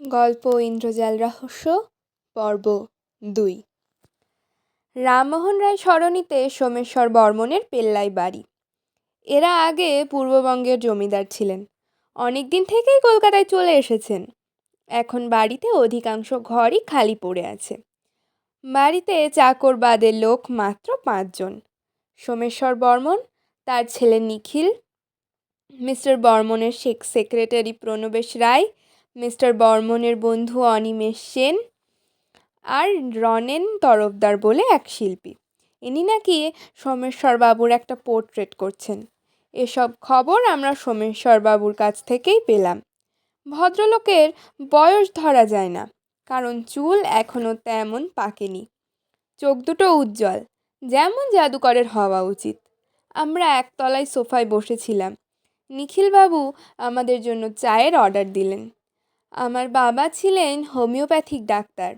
গল্প, ইন্দ্রজাল রহস্য, পর্ব দুই। রামমোহন রায় সরণিতে সোমেশ্বর বর্মনের পেল্লাই বাড়ি। এরা আগে পূর্ববঙ্গের জমিদার ছিলেন। অনেক দিন থেকেই কলকাতায় চলে এসেছেন। এখন বাড়িতে অধিকাংশ ঘরই খালি পড়ে আছে। বাড়িতে চাকর বাদের লোক মাত্র পাঁচজন। সোমেশ্বর বর্মন তার ছেলে নিখিল, মিস্টার বর্মনের শেখ সেক্রেটারি প্রণবেশ রায় মিস্টার বর্মনের বন্ধু অনিমেষ সেন আর রনেন তরফদার বলে এক শিল্পী। ইনি নাকি সোমেশ্বর বাবুর একটা পোর্ট্রেট করছেন। এসব খবর আমরা সোমেশ্বর বাবুর কাছ থেকেই পেলাম। ভদ্রলোকের বয়স ধরা যায় না, কারণ চুল এখনও তেমন পাকেনি। চোখ দুটো উজ্জ্বল, যেমন জাদুকরের হওয়া উচিত। আমরা একতলায় সোফায় বসেছিলাম। নিখিলবাবু আমাদের জন্য চায়ের অর্ডার দিলেন। আমার বাবা ছিলেন হোমিওপ্যাথিক ডাক্তার।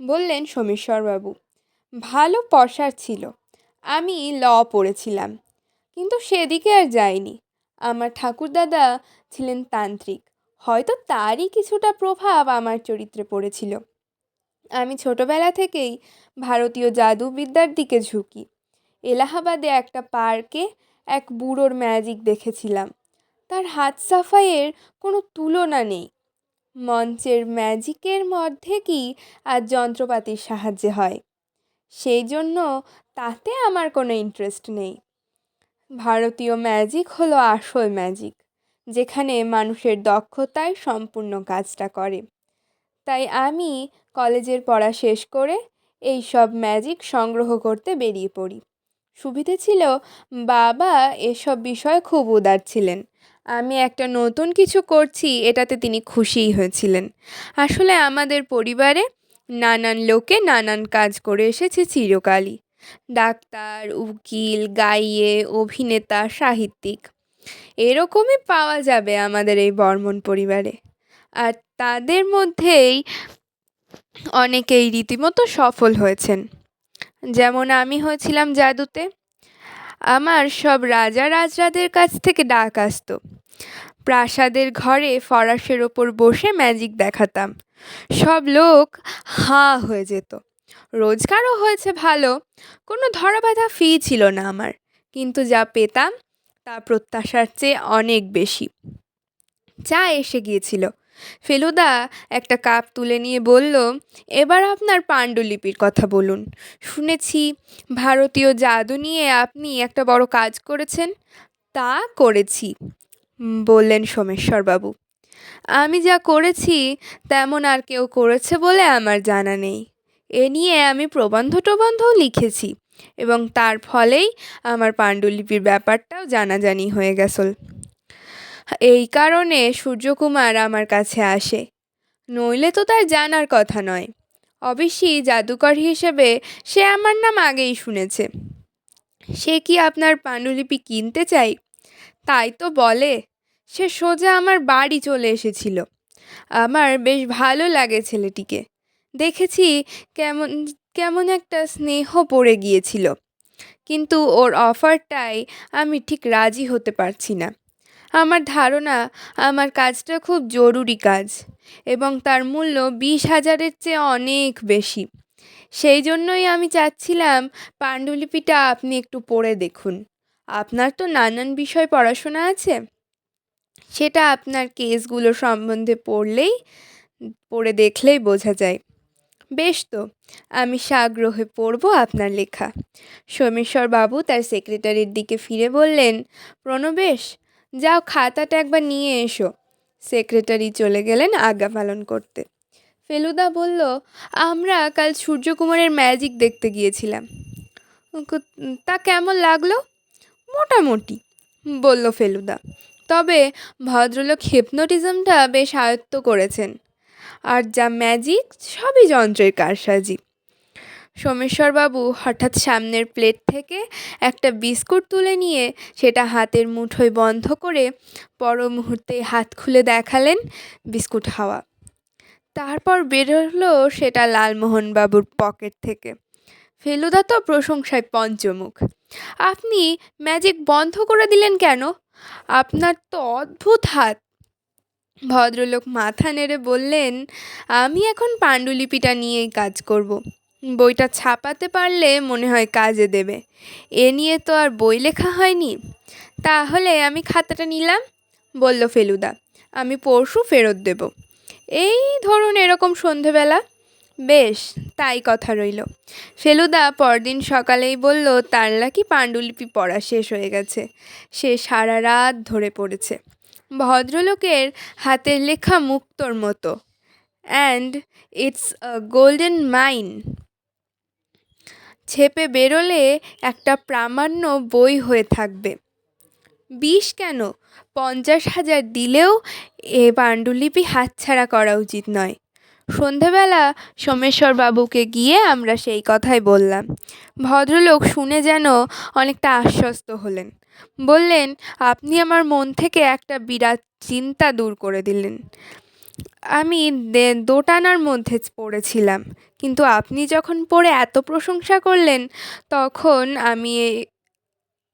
বললেন সোমেশ্বরবাবু ভালো পসার ছিল। আমি ল পড়েছিলাম, কিন্তু সেদিকে আর যাইনি। আমার ঠাকুরদাদা ছিলেন তান্ত্রিক। হয়তো তারই কিছুটা প্রভাব আমার চরিত্রে পড়েছিল। আমি ছোটবেলা থেকেই ভারতীয় জাদুবিদ্যার দিকে ঝুঁকি। এলাহাবাদে একটা পার্কে এক বুড়োর ম্যাজিক দেখেছিলাম। তার হাত সাফাইয়ের কোনো তুলনা নেই। মঞ্চের ম্যাজিকের মধ্যে কি আর যন্ত্রপাতির সাহায্যে হয়? সেই জন্য তাতে আমার কোনো ইন্টারেস্ট নেই। ভারতীয় ম্যাজিক হলো আসল ম্যাজিক, যেখানে মানুষের দক্ষতায় সম্পূর্ণ কাজটা করে। তাই আমি কলেজের পড়া শেষ করে এই সব ম্যাজিক সংগ্রহ করতে বেরিয়ে পড়ি। সুবিধে ছিল বাবা এসব বিষয়ে খুব উদার ছিলেন। আমি একটা নতুন কিছু করছি, এটাতে তিনি খুশিই হয়েছিলেন। আসলে আমাদের পরিবারে নানান লোকে নানান কাজ করে এসেছে চিরকালই। ডাক্তার, উকিল, গাইয়ে, অভিনেতা, সাহিত্যিক। এরকমই পাওয়া যাবে আমাদের এই বর্মন পরিবারে। আর তাদের মধ্যেই অনেকেই রীতিমতো সফল হয়েছেন। যেমন আমি হয়েছিলাম জাদুতে। আমার সব রাজা রাজরাদের কাছ থেকে ডাক আসতো। প্রাসাদের ঘরে ফরাসের ওপর বসে ম্যাজিক দেখাতাম। সব লোক হাঁ হয়ে যেত। রোজগারও হয়েছে ভালো, কোনো ধরাবাধা ফি ছিল না আমার। কিন্তু যা পেতাম, তা প্রত্যাশার চেয়ে অনেক বেশি। চা এসে গিয়েছিল। ফেলুদা একটা কাপ তুলে নিয়ে বলল, এবার আপনার পাণ্ডুলিপির কথা বলুন। শুনেছি ভারতীয় জাদু নিয়ে আপনি একটা বড় কাজ করেছেন। তা করেছি। বললেন সোমেশ্বরবাবু। আমি যা করেছি, তেমন আর কেউ করেছে বলে আমার জানা নেই। এ নিয়ে আমি প্রবন্ধ টবন্ধও লিখেছি এবং তার ফলেই আমার পাণ্ডুলিপির ব্যাপারটাও জানাজানি হয়ে গেছল এই কারণে সূর্যকুমার আমার কাছে আসে। নইলে তো তার জানার কথা নয়। অবশ্যই জাদুকর হিসেবে সে আমার নাম আগেই শুনেছে। সে কি আপনার পাণ্ডুলিপি কিনতে চাই? তাই তো বলে, সে সোজা আমার বাড়ি চলে এসেছিল। আমার বেশ ভালো লাগে ছেলেটিকে। দেখেছি কেমন কেমন একটা স্নেহ পড়ে গিয়েছিল। কিন্তু ওর অফারটাই আমি ঠিক রাজি হতে পারছি না। আমার ধারণা, আমার কাজটা খুব জরুরি কাজ এবং তার মূল্য বিশ হাজারের চেয়ে অনেক বেশি। সেই জন্যই আমি চাচ্ছিলাম পাণ্ডুলিপিটা আপনি একটু পড়ে দেখুন। আপনার তো নানান বিষয় পড়াশোনা আছে। সেটা আপনার কেসগুলো সম্বন্ধে পড়লেই, পড়ে দেখলেই বোঝা যায়। বেশ তো, আমি সাগ্রহে পড়ব আপনার লেখা। সোমেশ্বর বাবু তার সেক্রেটারির দিকে ফিরে বললেন, প্রণবেশ যাও, খাতাটা একবার নিয়ে এসো। সেক্রেটারি চলে গেলেন আজ্ঞা পালন করতে। ফেলুদা বলল, আমরা কাল সূর্যকুমারের ম্যাজিক দেখতে গিয়েছিলাম। তা কেমন লাগল? মোটামুটি বলল ফেলুদা। তবে ভদ্রলোক হিপনোটিজমটা বেশ আয়ত্ত করেছেন। আর যা ম্যাজিক সবই যন্ত্রের কারসাজি। সোমেশ্বরবাবু হঠাৎ সামনের প্লেট থেকে একটা বিস্কুট তুলে নিয়ে সেটা হাতের মুঠোয় বন্ধ করে পর মুহূর্তে হাত খুলে দেখালেন বিস্কুট হাওয়া। তারপর বেরোলো সেটা লালমোহনবাবুর পকেট থেকে। ফেলুদা তো প্রশংসায় পঞ্চমুখ। আপনি ম্যাজিক বন্ধ করে দিলেন কেন? আপনার তো অদ্ভুত হাত। ভদ্রলোক মাথা নেড়ে বললেন, আমি এখন পাণ্ডুলিপিটা নিয়েই কাজ করব। বইটা ছাপাতে পারলে মনে হয় কাজে দেবে। এ নিয়ে তো আর বই লেখা হয়নি। তাহলে আমি খাতাটা নিলাম, বলল ফেলুদা। আমি পরশু ফেরত দেব। এই ধরুন এরকম সন্ধেবেলা। বেশ, তাই কথা রইল। ফেলুদা পরদিন সকালেই বলল, তার নাকি পাণ্ডুলিপি পড়া শেষ হয়ে গেছে। সে সারা রাত ধরে পড়েছে। ভদ্রলোকের হাতের লেখা মুক্তোর মতো। And it's a golden mine. ছেপে বেরোলে একটা প্রামাণ্য বই হয়ে থাকবে। বিষ কেন? পঞ্চাশ হাজার দিলেও এ পাণ্ডুলিপি হাতছাড়া করা উচিত নয়। সন্ধেবেলা সোমেশ্বর বাবুকে গিয়ে আমরা সেই কথাই বললাম। ভদ্রলোক শুনে যেন অনেকটা আশ্বস্ত হলেন। বললেন, আপনি আমার মন থেকে একটা বিরাট চিন্তা দূর করে দিলেন। আমি দোটানার মধ্যে পড়েছিলাম। কিন্তু আপনি যখন পড়ে এত প্রশংসা করলেন, তখন আমি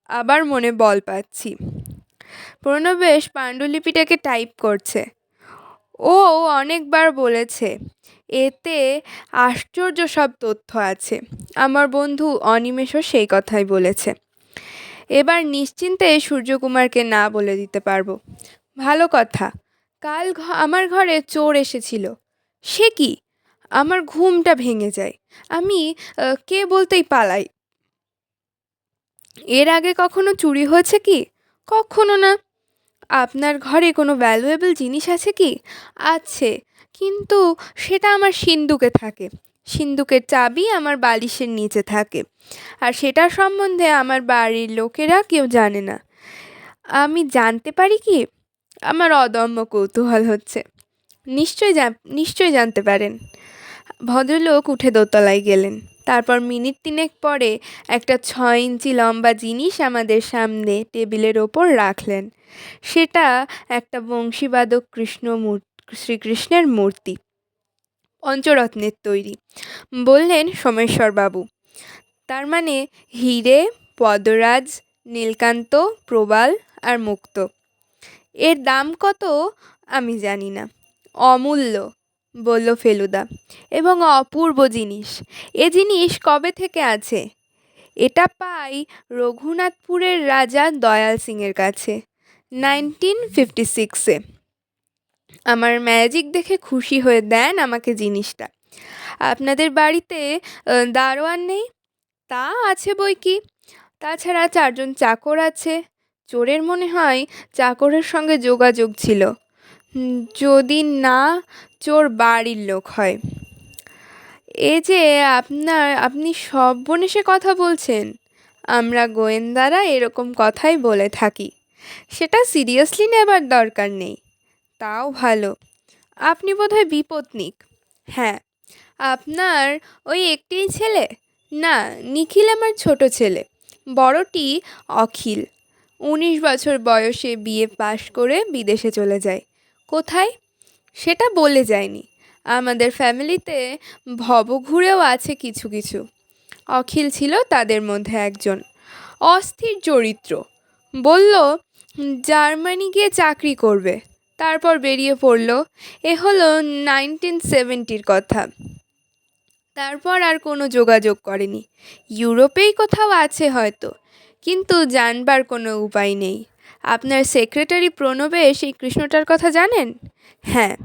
আবার মনে বল পাচ্ছি। প্রণবেশ পাণ্ডুলিপিটাকে টাইপ করছে। ও অনেকবার বলেছে, এতে আশ্চর্য সব তথ্য আছে। আমার বন্ধু অনিমেষও সেই কথাই বলেছে। এবার নিশ্চিন্তে সূর্যকুমারকে না বলে দিতে পারব। ভালো কথা, কাল আমার ঘরে চোর এসেছিল। সে কি? আমার ঘুমটা ভেঙে যায়। আমি কে বলতেই পালাই। এর আগে কখনো চুরি হয়েছে কি? কখনো না। আপনার ঘরে কোনো ভ্যালুয়েবল জিনিস আছে কি? আছে, কিন্তু সেটা আমার সিন্দুকে থাকে। সিন্দুকের চাবি আমার বালিশের নিচে থাকে। আর সেটা সম্বন্ধে আমার বাড়ির লোকেরা কেউ জানে না। আমি জানতে পারি কি? আমার অদম্য কৌতূহল হচ্ছে। নিশ্চয় নিশ্চয় জানতে পারেন। ভদ্রলোক উঠে দোতলায় গেলেন। তারপর মিনিট তিনেক পরে একটা ছয় ইঞ্চি লম্বা জিনিস আমাদের সামনে টেবিলের ওপর রাখলেন। সেটা একটা বংশীবাদক কৃষ্ণ শ্রীকৃষ্ণের মূর্তি, পঞ্চরত্নের তৈরি। বললেন সোমেশ্বরবাবু তার মানে হিরে, পদরাজ, নীলকান্ত, প্রবাল আর মুক্ত। এর দাম কত আমি জানি না। অমূল্য। বলল ফেলুদা, এবং অপূর্ব জিনিস। এ জিনিস কবে থেকে আছে? এটা পাই রঘুনাথপুরের রাজা দয়াল সিংয়ের কাছে নাইনটিন ফিফটি সিক্সে আমার ম্যাজিক দেখে খুশি হয়ে দেন আমাকে জিনিসটা। আপনাদের বাড়িতে দারোয়ান নেই? তা আছে বই কি? তাছাড়া চারজন চাকর আছে। চোরের মনে হয় চাকরের সঙ্গে যোগাযোগ ছিল। যদি না চোর বাড়ির লোক হয়। এ যে আপনার, আপনি সব বনেসে কথা বলছেন। আমরা গোয়েন্দারা এরকম কথাই বলে থাকি। সেটা সিরিয়াসলি নেবার দরকার নেই। তাও ভালো। আপনি বোধহয় বিপত্নিক। হ্যাঁ আপনার ওই একটিই ছেলে? না, নিখিল আমার ছোট ছেলে। বড়টি অখিল। উনিশ বছর বয়সে বিয়ে পাশ করে বিদেশে চলে যায়। কোথায়? সেটা বলে যায়নি। আমাদের ফ্যামিলিতে ভবঘুরেও আছে কিছু কিছু। অখিল ছিল তাদের মধ্যে একজন। অস্থির চরিত্র। বলল, জার্মানি গিয়ে চাকরি করবে। তারপর বেরিয়ে পড়ল। এ হলো নাইনটিন সেভেন্টির কথা। তারপর আর কোনো যোগাযোগ করেনি। ইউরোপেই কোথাও আছে হয়তো, কিন্তু জানবার কোনো উপায় নেই। আপনার সেক্রেটারি প্রণবে সেই কৃষ্ণটার কথা জানেন? হ্যাঁ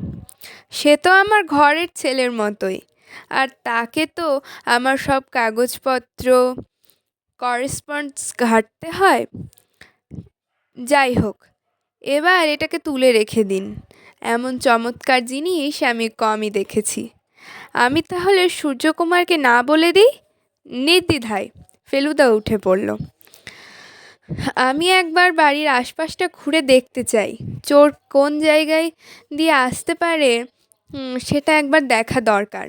সে তো আমার ঘরের ছেলের মতোই। আর তাকে তো আমার সব কাগজপত্র করেসপন্ডস ঘাটতে হয়। যাই হোক, এবার এটাকে তুলে রেখে দিন। এমন চমৎকার জিনিস আমি কমই দেখেছি। আমি তাহলে সূর্যকুমারকে না বলে দিই? নির্দ্বিধায় ফেলুদা উঠে পড়ল। আমি একবার বাড়ির আশপাশটা ঘুরে দেখতে চাই। চোর কোন জায়গায় দিয়ে আসতে পারে সেটা একবার দেখা দরকার।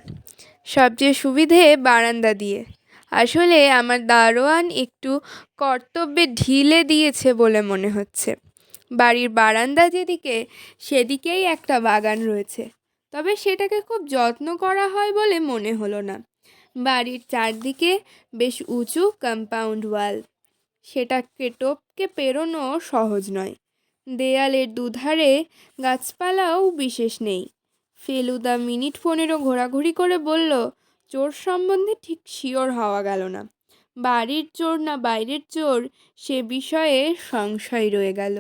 সবচেয়ে সুবিধে বারান্দা দিয়ে। আসলে আমার দারোয়ান একটু কর্তব্যে ঢিলে দিয়েছে বলে মনে হচ্ছে। বাড়ির বারান্দা যেদিকে, সেদিকেই একটা বাগান রয়েছে। তবে সেটাকে খুব যত্ন করা হয় বলে মনে হলো না। বাড়ির চারদিকে বেশ উঁচু কম্পাউন্ড ওয়াল সেটাকে টপকে পেরোনো সহজ নয়। দেয়ালের দুধারে গাছপালাও বিশেষ নেই। ফেলুদা মিনিট পনেরো ঘোরাঘুরি করে বলল, চোর সম্বন্ধে ঠিক শিওর হওয়া গেল না। বাড়ির চোর না বাইরের চোর, সে বিষয়ে সংশয় রয়ে গেল।